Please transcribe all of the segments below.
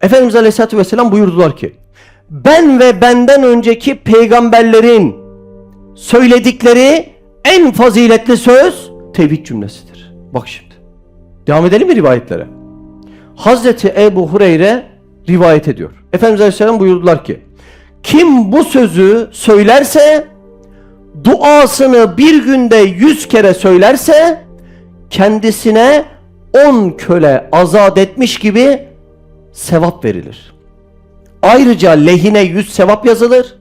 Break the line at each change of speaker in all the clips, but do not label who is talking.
Efendimiz Aleyhisselatü Vesselam buyurdular ki ben ve benden önceki peygamberlerin söyledikleri en faziletli söz tevhid cümlesidir. Bak şimdi. Devam edelim mi rivayetlere? Hazreti Ebu Hureyre rivayet ediyor. Efendimiz Aleyhisselam buyurdular ki kim bu sözü söylerse duasını bir günde yüz kere söylerse kendisine on köle azat etmiş gibi sevap verilir. Ayrıca lehine yüz sevap yazılır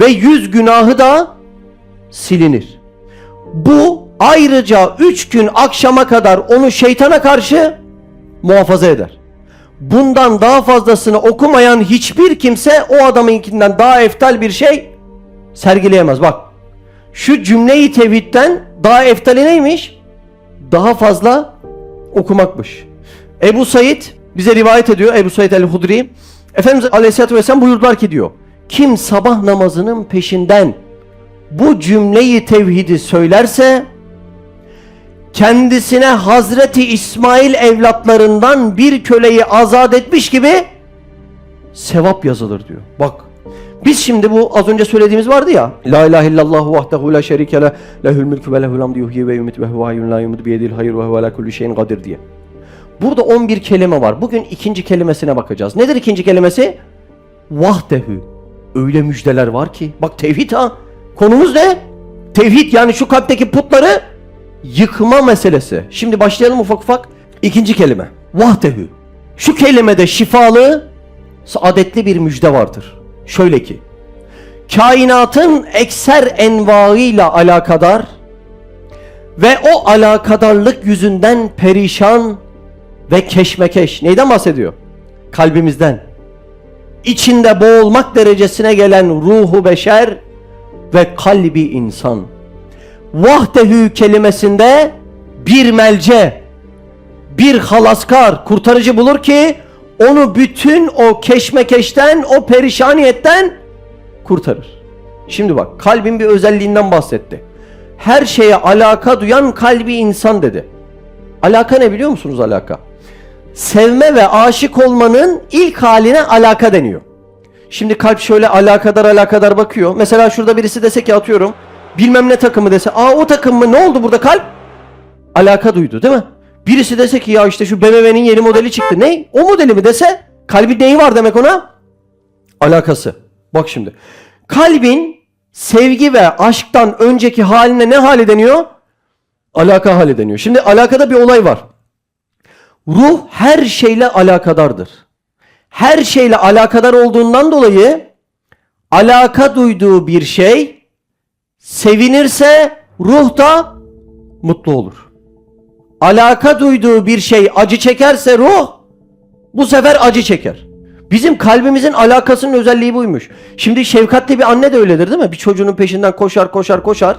ve yüz günahı da silinir. Bu ayrıca üç gün akşama kadar onu şeytana karşı muhafaza eder. Bundan daha fazlasını okumayan hiçbir kimse o adamınkinden daha eftal bir şey sergileyemez. Bak şu cümleyi tevhidden daha eftali neymiş? Daha fazla okumakmış. Ebu Said bize rivayet ediyor Ebu Said el-Hudri. Efendimiz Aleyhisselatü Vesselam buyurdular ki diyor. Kim sabah namazının peşinden bu cümleyi tevhidi söylerse kendisine Hazreti İsmail evlatlarından bir köleyi azat etmiş gibi sevap yazılır diyor. Bak biz şimdi bu az önce söylediğimiz vardı ya. La ilahe illallah vahdehu la şerike le lehül mülkü ve lehül hamdu yuhyi ve yumit ve huve hayyun la yumut biyedil hayr ve huve ala kulli şeyin kadir diye. Burada 11 kelime var. Bugün ikinci kelimesine bakacağız. Nedir ikinci kelimesi? Vahdehu. Öyle müjdeler var ki. Bak tevhid ha. Konumuz ne? Tevhid yani şu kalpteki putları yıkma meselesi. Şimdi başlayalım ufak ufak. İkinci kelime. Vahdehu. Şu kelimede şifalı, saadetli bir müjde vardır. Şöyle ki, kainatın ekser envaıyla alakadar ve o alakadarlık yüzünden perişan ve keşmekeş. Neyden bahsediyor? Kalbimizden. İçinde boğulmak derecesine gelen ruhu beşer ve kalbi insan. Vahdehü kelimesinde bir melce, bir halaskar, kurtarıcı bulur ki onu bütün o keşmekeşten, o perişaniyetten kurtarır. Şimdi bak kalbin bir özelliğinden bahsetti. Her şeye alaka duyan kalbi insan dedi. Alaka ne biliyor musunuz alaka? Sevme ve aşık olmanın ilk haline alaka deniyor. Şimdi kalp şöyle alakadar alakadar bakıyor. Mesela şurada birisi dese ki atıyorum bilmem ne takımı dese aa o takım mı ne oldu burada kalp? Alaka duydu değil mi? Birisi dese ki ya işte şu BMW'nin yeni modeli çıktı. Ne? O modeli mi dese kalbi neyi var demek ona? Alakası. Bak şimdi. Kalbin sevgi ve aşktan önceki haline ne hali deniyor? Alaka hali deniyor. Şimdi alakada bir olay var. Ruh her şeyle alakadardır. Her şeyle alakadar olduğundan dolayı alaka duyduğu bir şey sevinirse ruh da mutlu olur. Alaka duyduğu bir şey acı çekerse ruh bu sefer acı çeker. Bizim kalbimizin alakasının özelliği buymuş. Şimdi şefkatli bir anne de öyledir değil mi? Bir çocuğunun peşinden koşar koşar koşar.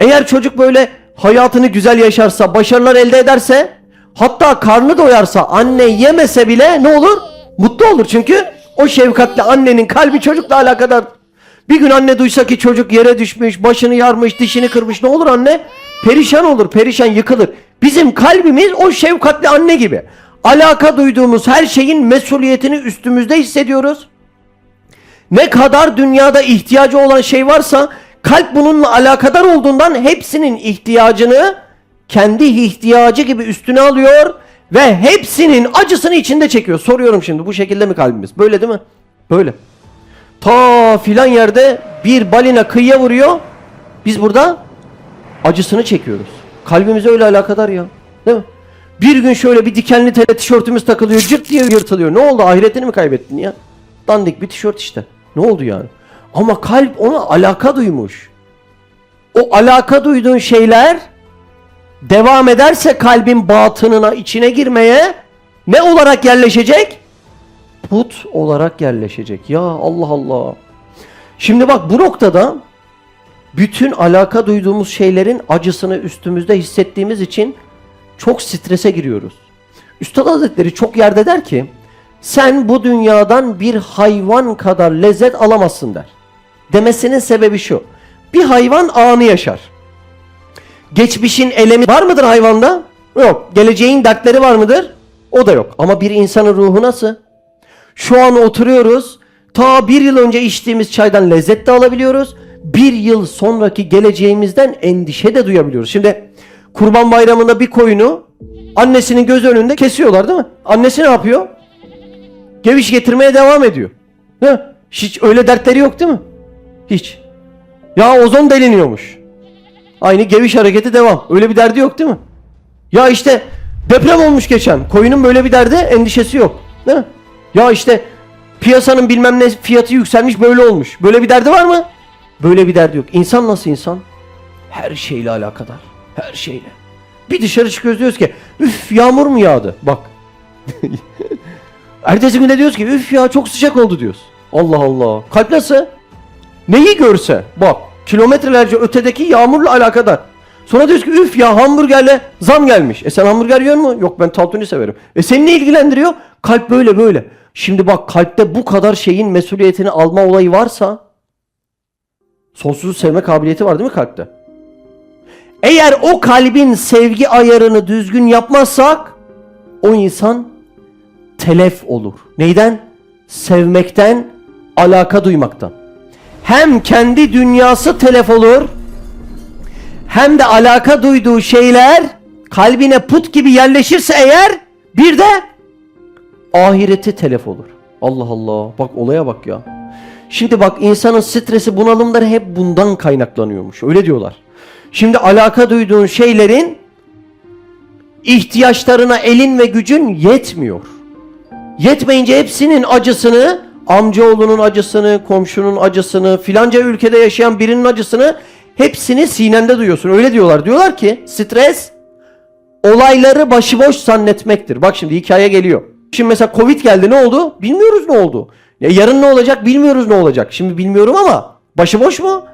Eğer çocuk böyle hayatını güzel yaşarsa, başarılar elde ederse, hatta karnı doyarsa, anne yemese bile ne olur? Mutlu olur çünkü o şefkatli annenin kalbi çocukla alakadar. Bir gün anne duysa ki çocuk yere düşmüş, başını yarmış, dişini kırmış ne olur anne? Perişan olur, perişan yıkılır. Bizim kalbimiz o şefkatli anne gibi. Alaka duyduğumuz her şeyin mesuliyetini üstümüzde hissediyoruz. Ne kadar dünyada ihtiyacı olan şey varsa kalp bununla alakadar olduğundan hepsinin ihtiyacını kendi ihtiyacı gibi üstüne alıyor ve hepsinin acısını içinde çekiyor. Soruyorum şimdi bu şekilde mi kalbimiz? Böyle değil mi? Böyle. Ta filan yerde bir balina kıyıya vuruyor. Biz burada acısını çekiyoruz. Kalbimize öyle alakadar ya. Değil mi? Bir gün şöyle bir dikenli tele tişörtümüz takılıyor. Cırt diye yırtılıyor. Ne oldu? Ahiretini mi kaybettin ya? Dandik bir tişört işte. Ne oldu yani? Ama kalp ona alaka duymuş. O alaka duyduğun şeyler devam ederse kalbin batınına içine girmeye ne olarak yerleşecek? Put olarak yerleşecek. Ya Allah Allah. Şimdi bak bu noktada bütün alaka duyduğumuz şeylerin acısını üstümüzde hissettiğimiz için çok strese giriyoruz. Üstad Hazretleri çok yerde der ki sen bu dünyadan bir hayvan kadar lezzet alamazsın der. Demesinin sebebi şu. Bir hayvan anı yaşar. Geçmişin elemi var mıdır hayvanda? Yok. Geleceğin dertleri var mıdır? O da yok. Ama bir insanın ruhu nasıl? Şu an oturuyoruz. Ta bir yıl önce içtiğimiz çaydan lezzet de alabiliyoruz. Bir yıl sonraki geleceğimizden endişe de duyabiliyoruz. Şimdi kurban bayramında bir koyunu annesinin göz önünde kesiyorlar değil mi? Annesi ne yapıyor? Geviş getirmeye devam ediyor. Hiç öyle dertleri yok değil mi? Hiç. Ya ozon deliniyormuş. Aynı geviş hareketi devam. Öyle bir derdi yok değil mi? Ya işte deprem olmuş geçen. Koyunun böyle bir derdi endişesi yok. Değil mi? Ya işte piyasanın bilmem ne fiyatı yükselmiş böyle olmuş. Böyle bir derdi var mı? Böyle bir derdi yok. İnsan nasıl insan? Her şeyle alakadar. Her şeyle. Bir dışarı çıkıyoruz diyoruz ki üf yağmur mu yağdı? Bak. Ertesi günde diyoruz ki üf ya çok sıcak oldu diyoruz. Allah Allah. Kalp nasıl? Neyi görse bak kilometrelerce ötedeki yağmurla alakadar. Sonra diyoruz ki üf ya hamburgerle zam gelmiş. E sen hamburger yiyor mu? Yok ben tantuni severim. E seni ne ilgilendiriyor? Kalp böyle böyle. Şimdi bak kalpte bu kadar şeyin mesuliyetini alma olayı varsa sonsuzu sevme kabiliyeti var değil mi kalpte? Eğer o kalbin sevgi ayarını düzgün yapmazsak o insan telef olur. Neyden? Sevmekten, alaka duymaktan. Hem kendi dünyası telef olur, hem de alaka duyduğu şeyler kalbine put gibi yerleşirse eğer bir de ahireti telef olur. Allah Allah. Bak olaya bak ya. Şimdi bak insanın stresi bunalımları hep bundan kaynaklanıyormuş. Öyle diyorlar. Şimdi alaka duyduğun şeylerin ihtiyaçlarına elin ve gücün yetmiyor. Yetmeyince hepsinin acısını, amcaoğlunun acısını, komşunun acısını, filanca ülkede yaşayan birinin acısını hepsini sinende duyuyorsun. Öyle diyorlar. Diyorlar ki stres olayları başıboş zannetmektir. Bak şimdi hikaye geliyor. Şimdi mesela Covid geldi ne oldu? Bilmiyoruz ne oldu. Ya yarın ne olacak bilmiyoruz ne olacak. Şimdi bilmiyorum ama başıboş mu?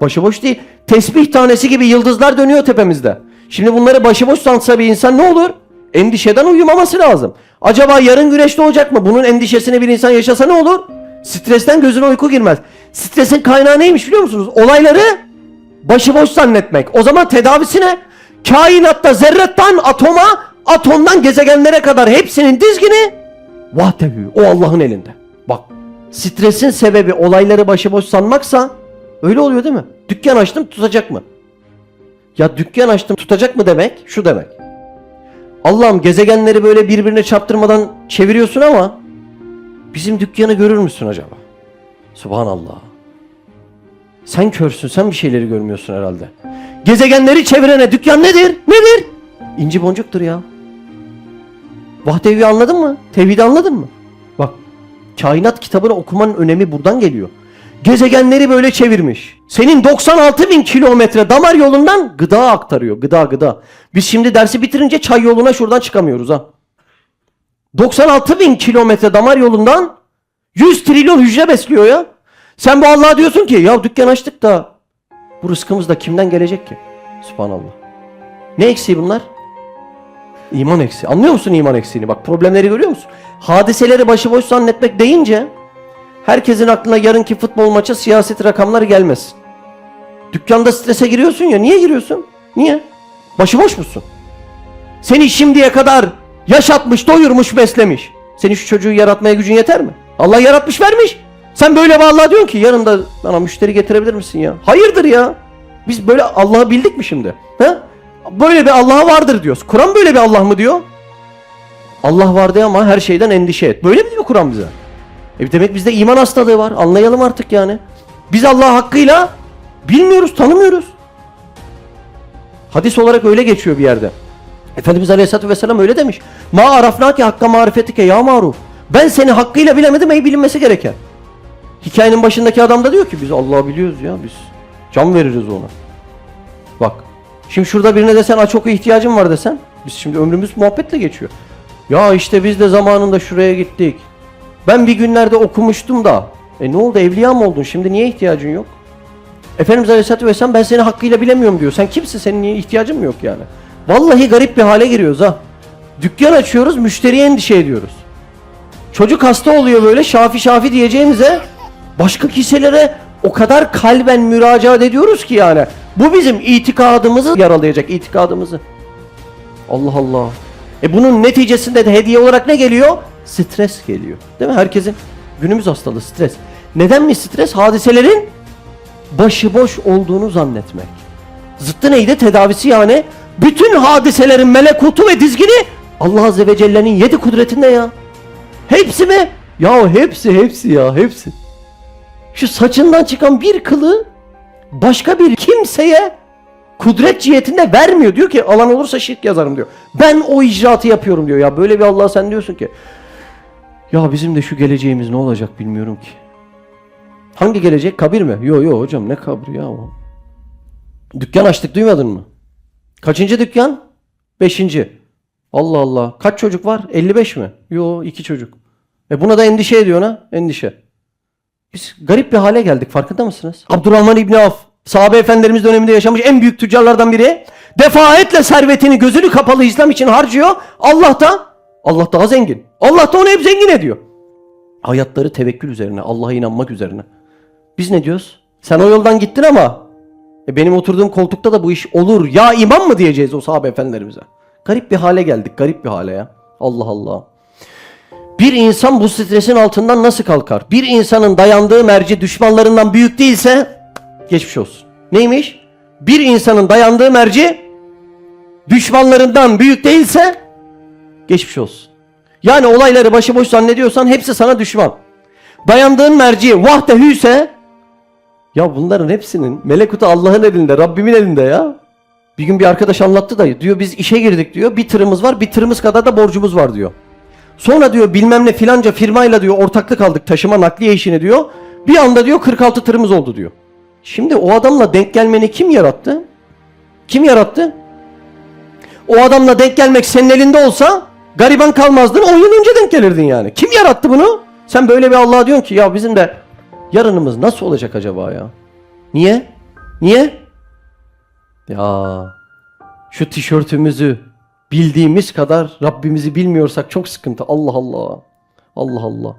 Başıboş değil. Tesbih tanesi gibi yıldızlar dönüyor tepemizde. Şimdi bunları başıboş sansa bir insan ne olur? Endişeden uyumaması lazım. Acaba yarın güneş doğacak mı? Bunun endişesini bir insan yaşasa ne olur? Stresten gözüne uyku girmez. Stresin kaynağı neymiş biliyor musunuz? Olayları başıboş zannetmek. O zaman tedavisi ne? Kainatta zerretten atoma, atomdan gezegenlere kadar hepsinin dizgini vahdehü. O Allah'ın elinde. Bak stresin sebebi olayları başıboş sanmaksa öyle oluyor değil mi? Dükkan açtım tutacak mı? Ya dükkan açtım tutacak mı demek şu demek. Allah'ım gezegenleri böyle birbirine çarptırmadan çeviriyorsun ama bizim dükkanı görür müsün acaba? Subhanallah. Sen körsün, sen bir şeyleri görmüyorsun herhalde. Gezegenleri çevirene dükkan nedir? Nedir? İnci boncuktur ya. Vahdevi anladın mı? Tevhidi anladın mı? Bak, kainat kitabını okumanın önemi buradan geliyor. Gezegenleri böyle çevirmiş. Senin 96 bin kilometre damar yolundan gıda aktarıyor. Gıda gıda. Biz şimdi dersi bitirince çay yoluna şuradan çıkamıyoruz ha. 96 bin kilometre damar yolundan 100 trilyon hücre besliyor ya. Sen bu Allah'a diyorsun ki ya dükkan açtık da bu rızkımız da kimden gelecek ki? Subhanallah. Ne eksiği bunlar? İman eksiği. Anlıyor musun iman eksiğini? Bak problemleri görüyor musun? Hadiseleri başıboş zannetmek deyince herkesin aklına yarınki futbol maçı siyaset rakamları gelmez. Dükkanda strese giriyorsun ya. Niye giriyorsun? Niye? Başıboş musun? Seni şimdiye kadar yaşatmış, doyurmuş, beslemiş. Senin şu çocuğu yaratmaya gücün yeter mi? Allah yaratmış vermiş. Sen böyle bir Allah'a diyorsun ki yarın da bana müşteri getirebilir misin ya? Hayırdır ya? Biz böyle Allah'ı bildik mi şimdi? He? Böyle bir Allah vardır diyoruz. Kur'an böyle bir Allah mı diyor? Allah var diyor ama her şeyden endişe et. Böyle mi diyor Kur'an bize? E demek bizde iman hastalığı var. Anlayalım artık yani. Biz Allah hakkıyla bilmiyoruz, tanımıyoruz. Hadis olarak öyle geçiyor bir yerde. Efendimiz Aleyhisselatü Vesselam öyle demiş. Ma arafnake hakka marifetike ya maruf. Ben seni hakkıyla bilemedim ey bilinmesi gereken. Hikayenin başındaki adam da diyor ki biz Allah'ı biliyoruz ya biz. Can veririz ona. Bak. Şimdi şurada birine desen a çok ihtiyacım var desen. Biz şimdi ömrümüz muhabbetle geçiyor. Ya işte biz de zamanında şuraya gittik. Ben bir günlerde okumuştum da. E ne oldu evliya mı oldun şimdi niye ihtiyacın yok? Efendimiz Aleyhisselatü Vesselam ben seni hakkıyla bilemiyorum diyor. Sen kimsin senin niye ihtiyacın mı yok yani? Vallahi garip bir hale giriyoruz ha. Dükkan açıyoruz müşteriye endişe ediyoruz. Çocuk hasta oluyor böyle şafi şafi diyeceğimize başka kişilere o kadar kalben müracaat ediyoruz ki yani. Bu bizim itikadımızı yaralayacak itikadımızı. Allah Allah. E bunun neticesinde de hediye olarak ne geliyor? Stres geliyor. Değil mi? Herkesin günümüz hastalığı stres. Neden mi stres? Hadiselerin başıboş olduğunu zannetmek. Zıttı neydi? Tedavisi yani. Bütün hadiselerin melekutu ve dizgini Allah Azze ve Celle'nin yedi kudretinde ya. Hepsi mi? Ya hepsi hepsi ya hepsi. Şu saçından çıkan bir kılı başka bir kimseye kudret cihetinde vermiyor. Diyor ki alan olursa şirk yazarım diyor. Ben o icraatı yapıyorum diyor. Ya böyle bir Allah sen diyorsun ki ya bizim de şu geleceğimiz ne olacak bilmiyorum ki. Hangi gelecek? Kabir mi? Yo yo hocam ne kabri ya o. Dükkan açtık duymadın mı? Kaçıncı dükkan? Beşinci. Allah Allah. Kaç çocuk var? 55 mi? Yo iki çocuk. E buna da endişe ediyor ha? Endişe. Biz garip bir hale geldik farkında mısınız? Abdurrahman İbni Avf sahabe efendilerimiz döneminde yaşamış en büyük tüccarlardan biri. Defaatle servetini gözünü kapalı İslam için harcıyor. Allah da Allah daha zengin. Allah da onu hep zengin ediyor. Hayatları tevekkül üzerine, Allah'a inanmak üzerine. Biz ne diyoruz? Sen o yoldan gittin ama e benim oturduğum koltukta da bu iş olur. Ya imam mı diyeceğiz o sahabe efendilerimize? Garip bir hale geldik. Garip bir hale ya. Allah Allah. Bir insan bu stresin altından nasıl kalkar? Bir insanın dayandığı merci düşmanlarından büyük değilse geçmiş olsun. Neymiş? Bir insanın dayandığı merci düşmanlarından büyük değilse geçmiş olsun. Yani olayları başıboş zannediyorsan hepsi sana düşman. Dayandığın merci vahdehü ise ya bunların hepsinin melekutu Allah'ın elinde, Rabbimin elinde ya. Bir gün bir arkadaş anlattı da diyor biz işe girdik diyor. Bir tırımız var, bir tırımız kadar da borcumuz var diyor. Sonra diyor bilmem ne filanca firmayla diyor ortaklık aldık taşıma nakliye işini diyor. Bir anda diyor 46 tırımız oldu diyor. Şimdi o adamla denk gelmeni kim yarattı? Kim yarattı? O adamla denk gelmek senin elinde olsa gariban kalmazdın 10 yıl önce denk gelirdin yani. Kim yarattı bunu? Sen böyle bir Allah'a diyorsun ki ya bizim de yarınımız nasıl olacak acaba ya? Niye? Niye? Ya şu tişörtümüzü bildiğimiz kadar Rabbimizi bilmiyorsak çok sıkıntı. Allah Allah. Allah Allah.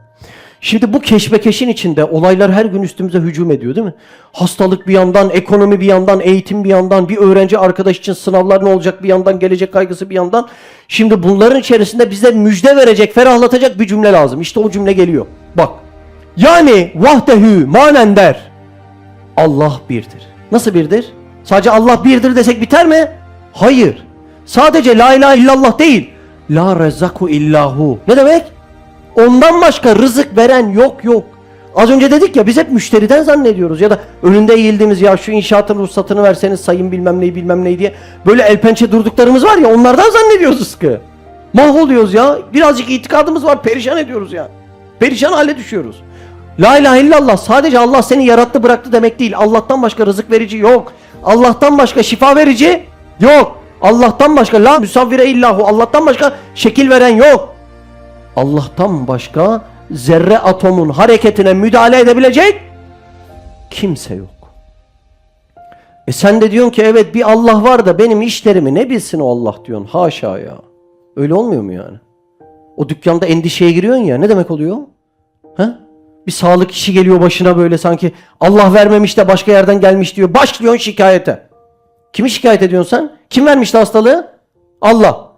Şimdi bu keşmekeşin içinde olaylar her gün üstümüze hücum ediyor değil mi? Hastalık bir yandan, ekonomi bir yandan, eğitim bir yandan, bir öğrenci arkadaş için sınavlar ne olacak bir yandan, gelecek kaygısı bir yandan. Şimdi bunların içerisinde bize müjde verecek, ferahlatacak bir cümle lazım. İşte o cümle geliyor. Bak. Yani vahdehü manen der. Allah birdir. Nasıl birdir? Sadece Allah birdir desek biter mi? Hayır. Sadece la ilahe illallah değil. La rezzaku illahu. Ne demek? Ondan başka rızık veren yok yok. Az önce dedik ya biz hep müşteriden zannediyoruz ya da önünde eğildiğimiz ya şu inşaatın ruhsatını verseniz sayın bilmem neyi bilmem neyi diye böyle el pençe durduklarımız var ya onlardan zannediyoruz sıkı. Mahvoluyoruz ya. Birazcık itikadımız var perişan ediyoruz ya. Perişan hale düşüyoruz. La ilahe illallah sadece Allah seni yarattı bıraktı demek değil. Allah'tan başka rızık verici yok. Allah'tan başka şifa verici yok. Allah'tan başka la müsavvire illahu. Allah'tan başka şekil veren yok. Allah'tan başka zerre atomun hareketine müdahale edebilecek kimse yok. E sen de diyorsun ki evet bir Allah var da benim işlerimi ne bilsin o Allah diyorsun. Haşa ya. Öyle olmuyor mu yani? O dükkanda endişeye giriyorsun ya ne demek oluyor? Ha? Bir sağlık işi geliyor başına böyle sanki Allah vermemiş de başka yerden gelmiş diyor. Başlıyorsun şikayete. Kimi şikayet ediyorsun sen? Kim vermişti hastalığı? Allah.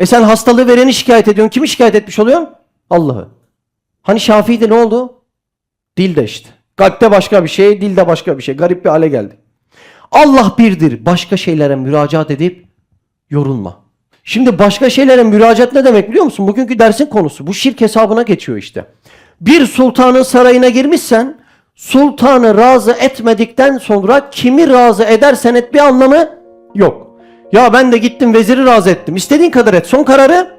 E sen hastalığı vereni şikayet ediyorsun. Kimi şikayet etmiş oluyorsun? Allah'ı. Hani Şafii'de ne oldu? Dilde işte. Kalpte başka bir şey, dilde başka bir şey. Garip bir hale geldi. Allah birdir. Başka şeylere müracaat edip yorulma. Şimdi başka şeylere müracaat ne demek biliyor musun? Bugünkü dersin konusu. Bu şirk hesabına geçiyor işte. Bir sultanın sarayına girmişsen sultanı razı etmedikten sonra kimi razı edersen et bir anlamı yok. Ya ben de gittim veziri razı ettim. İstediğin kadar et. Son kararı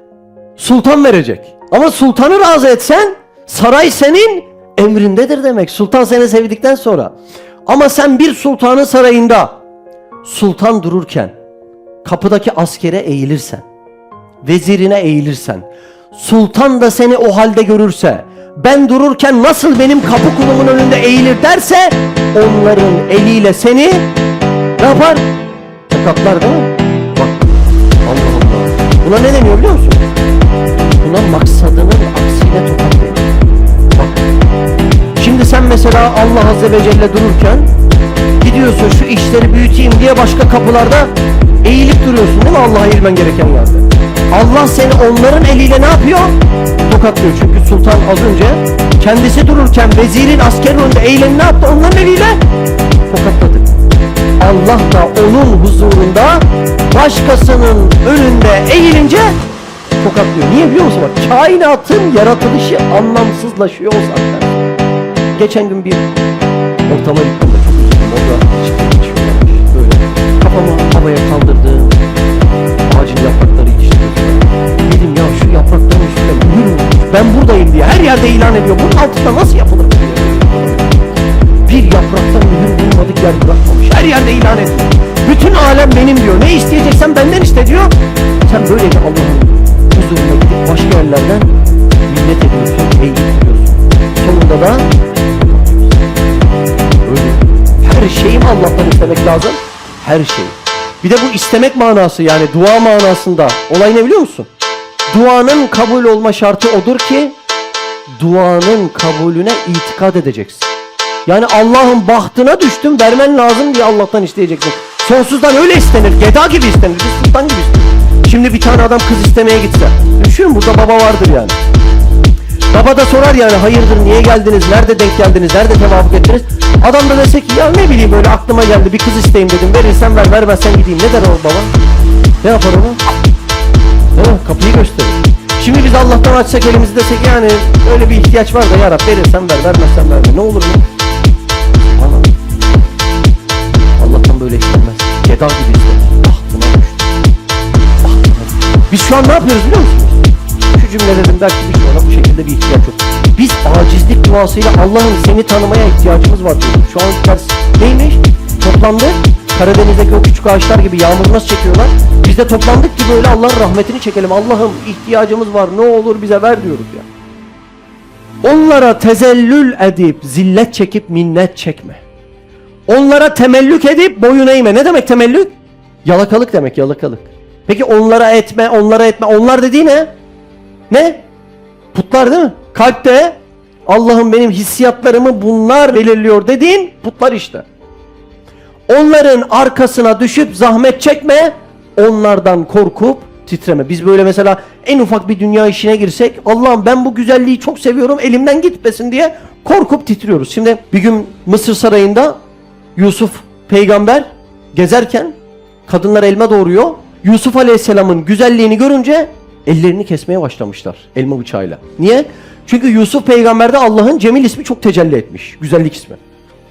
sultan verecek. Ama sultanı razı etsen saray senin emrindedir demek. Sultan seni sevdikten sonra. Ama sen bir sultanın sarayında sultan dururken kapıdaki askere eğilirsen, vezirine eğilirsen, sultan da seni o halde görürse, ben dururken nasıl benim kapı kulumun önünde eğilir derse, onların eliyle seni ne yapar? Tokatlar değil mi? Buna ne deniyor biliyor musun? Buna maksadının aksine tokat deniyor. Şimdi sen mesela Allah Azze ve Celle dururken gidiyorsun şu işleri büyüteyim diye başka kapılarda eğilip duruyorsun değil mi Allah'a eğilmen gereken yerde? Allah seni onların eliyle ne yapıyor? Tokatlıyor. Çünkü sultan az önce kendisi dururken vezirin askerin önünde eğileni ne yaptı? Onların eliyle tokatladı. Allah da onun huzurunda başkasının önünde eğilince tokatlıyor. Niye biliyor musun? Bak kainatın yaratılışı anlamsızlaşıyor o zaten. Geçen gün bir ortama yıkıldı. Çok üzüldüm. Orada. Böyle kafamı havaya kaldırdım. Ağacın yaprakları yetiştiriyor. Dedim ya şu yaprakların üstüne? Ben buradayım diye her yerde ilan ediyor. Bunun altında nasıl yapılır? diye. Bir yapraktan mühür bulmadık yer bırakmamış. Her yerde ilan ediyor. Bütün alem benim diyor. Ne isteyeceksen benden iste diyor. Sen böylece Allah'ın huzuruna gidip başka yerlerden minnet ediyorsun, eğitim ediyorsun. Sonunda da öyle. Her şeyi mi Allah'tan istemek lazım? Her şeyi. Bir de bu istemek manası yani dua manasında. Olay ne biliyor musun? Duanın kabul olma şartı odur ki duanın kabulüne itikad edeceksin. Yani Allah'ın bahtına düştüm vermen lazım diye Allah'tan isteyeceksin. Sonsuzdan öyle istenir. Geda gibi istenir. Bir sultan gibi istenir. Şimdi bir tane adam kız istemeye gitse. Düşünün burada baba vardır yani. Baba da sorar yani hayırdır niye geldiniz, nerede denk geldiniz, nerede tevafuk ettiniz? Adam da dese ki ya ne bileyim böyle aklıma geldi bir kız isteyeyim dedim. Verirsen ver, vermezsen gideyim. Ne der o baba? Ne yapar onu? Değil? Kapıyı gösterir. Şimdi biz Allah'tan açsak elimizi desek yani öyle bir ihtiyaç var da ya Rab verirsen ver, vermezsen verme. Ne olur mu? Böyle istenmez. Geda gibi. Bahtına düştü. Bahtına düştü. Biz şu an ne yapıyoruz biliyor musunuz? Şu cümlelerin belki bir sonra bu şekilde bir ihtiyaç yok. Biz acizlik duasıyla Allah'ın seni tanımaya ihtiyacımız var diyoruz. Şu an ters neymiş? Toplandık. Karadeniz'deki o küçük ağaçlar gibi yağmur nasıl çekiyorlar? Biz de toplandık ki böyle Allah'ın rahmetini çekelim. Allah'ım ihtiyacımız var ne olur bize ver diyoruz ya. Onlara tezellül edip zillet çekip minnet çekme. Onlara temellük edip boyun eğme. Ne demek temellük? Yalakalık demek yalakalık. Peki onlara etme, onlara etme. Onlar dediği ne? Ne? Putlar değil mi? Kalpte Allah'ım benim hissiyatlarımı bunlar belirliyor dediğin putlar işte. Onların arkasına düşüp zahmet çekme, onlardan korkup titreme. Biz böyle mesela en ufak bir dünya işine girsek Allah'ım ben bu güzelliği çok seviyorum elimden gitmesin diye korkup titriyoruz. Şimdi bir gün Mısır sarayında Yusuf peygamber gezerken kadınlar elma doğuruyor. Yusuf Aleyhisselam'ın güzelliğini görünce ellerini kesmeye başlamışlar elma bıçağıyla. Niye? Çünkü Yusuf peygamberde Allah'ın Cemil ismi çok tecelli etmiş. Güzellik ismi.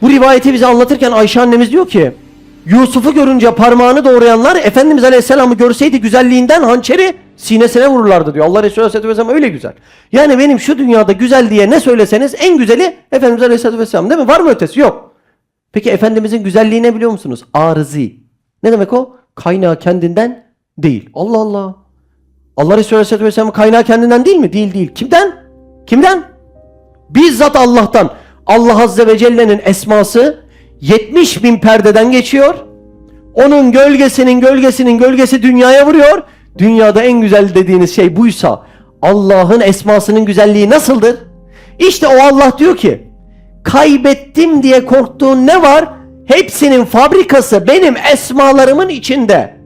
Bu rivayeti bize anlatırken Ayşe annemiz diyor ki Yusuf'u görünce parmağını doğrayanlar Efendimiz Aleyhisselam'ı görseydi güzelliğinden hançeri sinesine vururlardı diyor. Allah Resulü Aleyhisselatü Vesselam öyle güzel. Yani benim şu dünyada güzel diye ne söyleseniz en güzeli Efendimiz Aleyhisselatü Vesselam değil mi? Var mı ötesi? Yok. Peki Efendimizin güzelliği ne biliyor musunuz? Arızi. Ne demek o? Kaynağı kendinden değil. Allah Allah. Allah Resulü Aleyhisselatü Vesselam'ın kaynağı kendinden değil mi? Değil değil. Kimden? Kimden? Bizzat Allah'tan. Allah Azze ve Celle'nin esması 70 bin perdeden geçiyor. Onun gölgesinin gölgesinin gölgesi dünyaya vuruyor. Dünyada en güzel dediğiniz şey buysa Allah'ın esmasının güzelliği nasıldır? İşte o Allah diyor ki kaybettim diye korktuğun ne var? Hepsinin fabrikası benim esmalarımın içinde.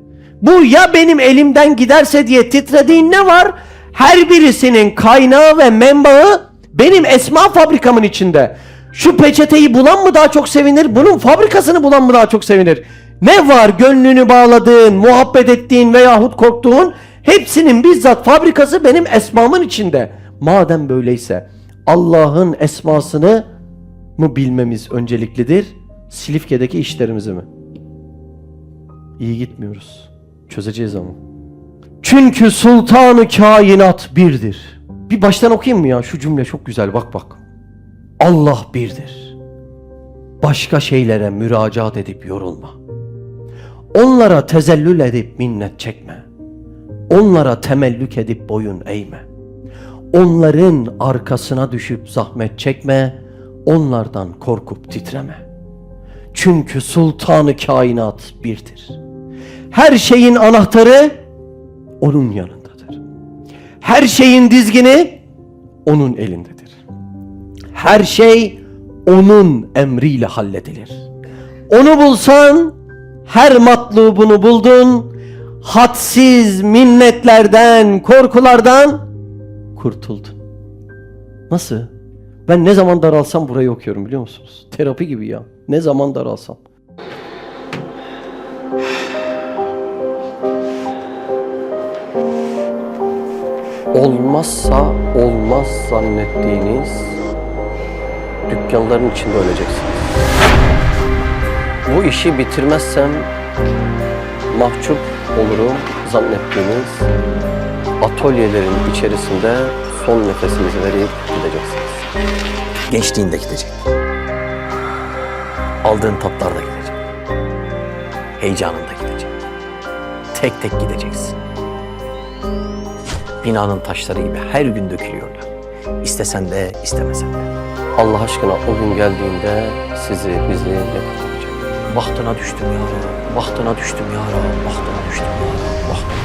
Bu ya benim elimden giderse diye titrediğin ne var? Her birisinin kaynağı ve menbaı benim esma fabrikamın içinde. Şu peçeteyi bulan mı daha çok sevinir? Bunun fabrikasını bulan mı daha çok sevinir? Ne var gönlünü bağladığın, muhabbet ettiğin veyahut korktuğun hepsinin bizzat fabrikası benim esmamın içinde. Madem böyleyse Allah'ın esmasını mı bilmemiz önceliklidir? Silifke'deki işlerimizi mi? İyi gitmiyoruz. Çözeceğiz ama. Çünkü sultanı kainat birdir. Bir baştan okuyayım mı ya? Şu cümle çok güzel bak bak. Allah birdir. Başka şeylere müracaat edip yorulma. Onlara tezellül edip minnet çekme. Onlara temellük edip boyun eğme. Onların arkasına düşüp zahmet çekme. Onlardan korkup titreme. Çünkü sultanı kainat birdir. Her şeyin anahtarı onun yanındadır. Her şeyin dizgini onun elindedir. Her şey onun emriyle halledilir. Onu bulsan her matlubunu buldun. hadsiz minnetlerden, korkulardan kurtuldun. Nasıl? Ben ne zaman daralsam burayı okuyorum biliyor musunuz? Terapi gibi ya. Ne zaman daralsam. Olmazsa olmaz zannettiğiniz dükkanların içinde öleceksiniz. Bu işi bitirmezsem mahcup olurum zannettiğiniz atölyelerin içerisinde son nefesinizi verip gideceksiniz.
Gençliğin de gidecek. Aldığın tatlar da gidecek. Heyecanın da gidecek. Tek tek gideceksin. Binanın taşları gibi her gün dökülüyorlar. İstesen de istemesen de.
Allah aşkına o gün geldiğinde sizi bizi ne kurtaracak?
Bahtına düştüm ya Rab, bahtına düştüm ya Rab, bahtına düştüm ya Rab, bahtına